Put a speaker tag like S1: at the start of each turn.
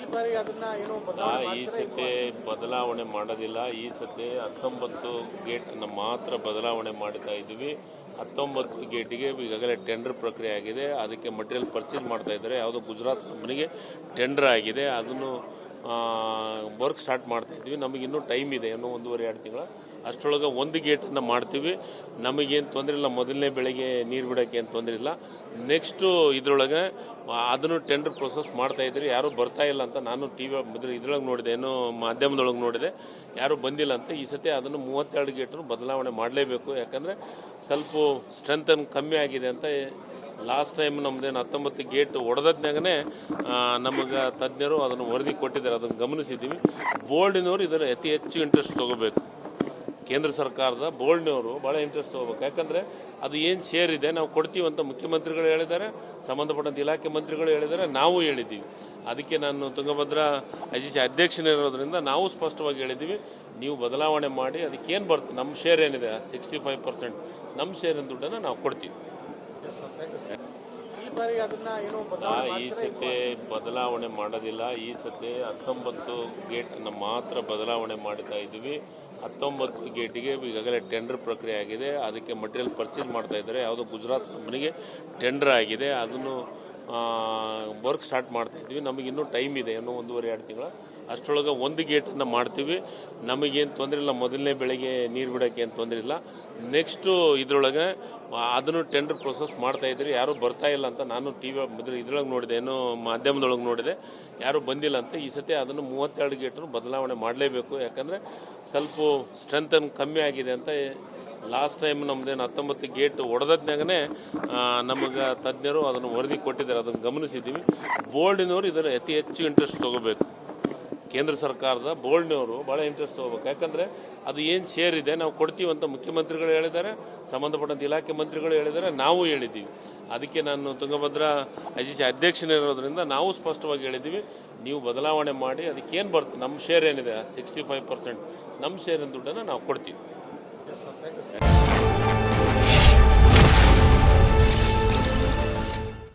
S1: ಈ ಬಾರಿ ಅದನ್ನ ಏನು
S2: ಈ ಸತಿ ಬದಲಾವಣೆ ಮಾಡೋದಿಲ್ಲ. ಈ ಸತಿ ಹತ್ತೊಂಬತ್ತು ಗೇಟನ್ನು ಮಾತ್ರ ಬದಲಾವಣೆ ಮಾಡ್ತಾ ಇದ್ದೀವಿ. ಹತ್ತೊಂಬತ್ತು ಗೇಟಿಗೆ ಈಗಾಗಲೇ ಟೆಂಡರ್ ಪ್ರಕ್ರಿಯೆ ಆಗಿದೆ. ಅದಕ್ಕೆ ಮಟೀರಿಯಲ್ ಪರ್ಚೇಸ್ ಮಾಡ್ತಾ ಇದ್ದಾರೆ. ಯಾವುದೋ ಗುಜರಾತ್ ಕಂಪನಿಗೆ ಟೆಂಡರ್ ಆಗಿದೆ. ಅದನ್ನು ವರ್ಕ್ ಸ್ಟಾರ್ಟ್ ಮಾಡ್ತಾ ಇದ್ವಿ. ನಮಗೆ ಇನ್ನೂ ಟೈಮ್ ಇದೆ, ಇನ್ನೂ ಒಂದೂವರೆ, ಎರಡು ತಿಂಗಳ. ಅಷ್ಟರೊಳಗೆ ಒಂದು ಗೇಟನ್ನು ಮಾಡ್ತೀವಿ. ನಮಗೇನು ತೊಂದರೆ ಇಲ್ಲ, ಮೊದಲನೇ ಬೆಳಗ್ಗೆ ನೀರು ಬಿಡೋಕ್ಕೆ ಏನು ತೊಂದರೆ ಇಲ್ಲ. ನೆಕ್ಸ್ಟು ಇದರೊಳಗೆ, ಅದನ್ನು ಟೆಂಡರ್ ಪ್ರೊಸೆಸ್ ಮಾಡ್ತಾ ಇದ್ರಿ ಯಾರೂ ಬರ್ತಾ ಇಲ್ಲ ಅಂತ ನಾನು ಟಿ ವಿ ಇದ್ರೊಳಗೆ ನೋಡಿದೆ, ಏನೋ ಮಾಧ್ಯಮದೊಳಗೆ ನೋಡಿದೆ. ಯಾರೂ ಬಂದಿಲ್ಲ ಅಂತ ಈ ಸತಿ ಅದನ್ನು ಮೂವತ್ತೆರಡು ಗೇಟನ್ನು ಬದಲಾವಣೆ ಮಾಡಲೇಬೇಕು. ಯಾಕಂದರೆ ಸ್ವಲ್ಪ ಸ್ಟ್ರೆಂಥನ್ ಕಮ್ಮಿ ಆಗಿದೆ ಅಂತ ಲಾಸ್ಟ್ ಟೈಮ್ ನಮ್ದೇನು ಹತ್ತೊಂಬತ್ತು ಗೇಟ್ ಹೊಡೆದದ್ನಾಗನೇ ನಮಗೆ ತಜ್ಞರು ಅದನ್ನು ವರದಿ ಕೊಟ್ಟಿದ್ದಾರೆ, ಅದನ್ನು ಗಮನಿಸಿದ್ದೀವಿ. ಬೋರ್ಡಿನವರು ಇದನ್ನು ಅತಿ ಹೆಚ್ಚು ಇಂಟ್ರೆಸ್ಟ್ ತಗೋಬೇಕು. ಕೇಂದ್ರ ಸರ್ಕಾರದ ಬೋರ್ಡ್ನವರು ಭಾಳ ಇಂಟ್ರೆಸ್ಟ್ ತಗೋಬೇಕು. ಯಾಕಂದರೆ ಅದು ಏನು ಶೇರ್ ಇದೆ, ನಾವು ಕೊಡ್ತೀವಿ ಅಂತ ಮುಖ್ಯಮಂತ್ರಿಗಳು ಹೇಳಿದ್ದಾರೆ, ಸಂಬಂಧಪಟ್ಟಂತ ಇಲಾಖೆ ಮಂತ್ರಿಗಳು ಹೇಳಿದ್ದಾರೆ, ನಾವು ಹೇಳಿದ್ದೀವಿ. ಅದಕ್ಕೆ ನಾನು ತುಂಗಭದ್ರಾ ಐ ಸಿ ಸಿ ಅಧ್ಯಕ್ಷನಿರೋದ್ರಿಂದ ನಾವು ಸ್ಪಷ್ಟವಾಗಿ ಹೇಳಿದ್ದೀವಿ, ನೀವು ಬದಲಾವಣೆ ಮಾಡಿ, ಅದಕ್ಕೇನು ಬರ್ತದೆ ನಮ್ಮ ಶೇರ್ ಏನಿದೆ ಸಿಕ್ಸ್ಟಿ ಫೈವ್ ಪರ್ಸೆಂಟ್ ನಮ್ಮ ಶೇರಿನ ದುಡ್ಡನ್ನು ನಾವು ಕೊಡ್ತೀವಿ.
S1: ಈ
S2: ಸತಿ ಬದಲಾವಣೆ ಮಾಡೋದಿಲ್ಲ. ಈ ಸತಿ ಹತ್ತೊಂಬತ್ತು ಗೇಟನ್ನು ಮಾತ್ರ ಬದಲಾವಣೆ ಮಾಡ್ತಾ ಇದ್ದೀವಿ. ಹತ್ತೊಂಬತ್ತು ಗೇಟಿಗೆ ಈಗಾಗಲೇ ಟೆಂಡರ್ ಪ್ರಕ್ರಿಯೆ ಆಗಿದೆ. ಅದಕ್ಕೆ ಮಟೀರಿಯಲ್ ಪರ್ಚೇಸ್ ಮಾಡ್ತಾ ಇದ್ದಾರೆ. ಯಾವುದೋ ಗುಜರಾತ್ ಕಂಪನಿಗೆ ಟೆಂಡರ್ ಆಗಿದೆ. ಅದನ್ನು ವರ್ಕ್ ಸ್ಟಾರ್ಟ್ ಮಾಡ್ತಾ ಇದ್ವಿ. ನಮಗೆ ಇನ್ನೂ ಟೈಮ್ ಇದೆ, ಇನ್ನೂ ಒಂದೂವರೆ, ಎರಡು ತಿಂಗಳ. ಅಷ್ಟರೊಳಗೆ ಒಂದು ಗೇಟನ್ನು ಮಾಡ್ತೀವಿ. ನಮಗೇನು ತೊಂದರೆ ಇಲ್ಲ, ಮೊದಲನೇ ಬೆಳಗ್ಗೆ ನೀರು ಬಿಡೋಕ್ಕೆ ಏನು ತೊಂದರೆ ಇಲ್ಲ. ನೆಕ್ಸ್ಟು ಇದರೊಳಗೆ, ಅದನ್ನು ಟೆಂಡರ್ ಪ್ರೊಸೆಸ್ ಮಾಡ್ತಾ ಇದ್ರಿ. ಯಾರೂ ಬರ್ತಾ ಇಲ್ಲ ಅಂತ ನಾನು ಟಿ ವಿ ಇದ್ರೊಳಗೆ ನೋಡಿದೆ, ಏನೋ ಮಾಧ್ಯಮದೊಳಗೆ ನೋಡಿದೆ. ಯಾರೂ ಬಂದಿಲ್ಲ ಅಂತ ಈ ಸತಿ ಅದನ್ನು ಮೂವತ್ತೆರಡು ಗೇಟನ್ನು ಬದಲಾವಣೆ ಮಾಡಲೇಬೇಕು. ಯಾಕಂದರೆ ಸ್ವಲ್ಪ ಸ್ಟ್ರೆಂಥನ್ ಕಮ್ಮಿ ಆಗಿದೆ ಅಂತ ಲಾಸ್ಟ್ ಟೈಮ್ ನಮ್ದೇನು ಹತ್ತೊಂಬತ್ತು ಗೇಟ್ ಹೊಡೆದದ್ನಾಗನೇ ನಮಗೆ ತಜ್ಞರು ಅದನ್ನು ವರದಿ ಕೊಟ್ಟಿದ್ದಾರೆ, ಅದನ್ನು ಗಮನಿಸಿದ್ದೀವಿ. ಬೋರ್ಡಿನವರು ಇದರ ಅತಿ ಹೆಚ್ಚು ಇಂಟ್ರೆಸ್ಟ್ ತಗೋಬೇಕು. ಕೇಂದ್ರ ಸರ್ಕಾರದ ಬೋರ್ಡ್ನವರು ಭಾಳ ಇಂಟ್ರೆಸ್ಟ್ ತಗೋಬೇಕು. ಯಾಕಂದರೆ ಅದು ಏನು ಶೇರ್ ಇದೆ, ನಾವು ಕೊಡ್ತೀವಿ ಅಂತ ಮುಖ್ಯಮಂತ್ರಿಗಳು ಹೇಳಿದ್ದಾರೆ ಸಂಬಂಧಪಟ್ಟಂಥ ಇಲಾಖೆ ಮಂತ್ರಿಗಳು ಹೇಳಿದ್ದಾರೆ, ನಾವು ಹೇಳಿದ್ದೀವಿ. ಅದಕ್ಕೆ ನಾನು ತುಂಗಭದ್ರಾ ಐ ಸಿ ಸಿ ಅಧ್ಯಕ್ಷನಿರೋದ್ರಿಂದ ನಾವು ಸ್ಪಷ್ಟವಾಗಿ ಹೇಳಿದ್ದೀವಿ, ನೀವು ಬದಲಾವಣೆ ಮಾಡಿ, ಅದಕ್ಕೇನು ಬರ್ತದೆ ನಮ್ಮ ಶೇರ್ ಏನಿದೆ ಸಿಕ್ಸ್ಟಿ ಫೈವ್ ಪರ್ಸೆಂಟ್ ನಮ್ಮ ಶೇರಿನ ದುಡ್ಡನ್ನು ನಾವು ಕೊಡ್ತೀವಿ.
S1: Essa pega...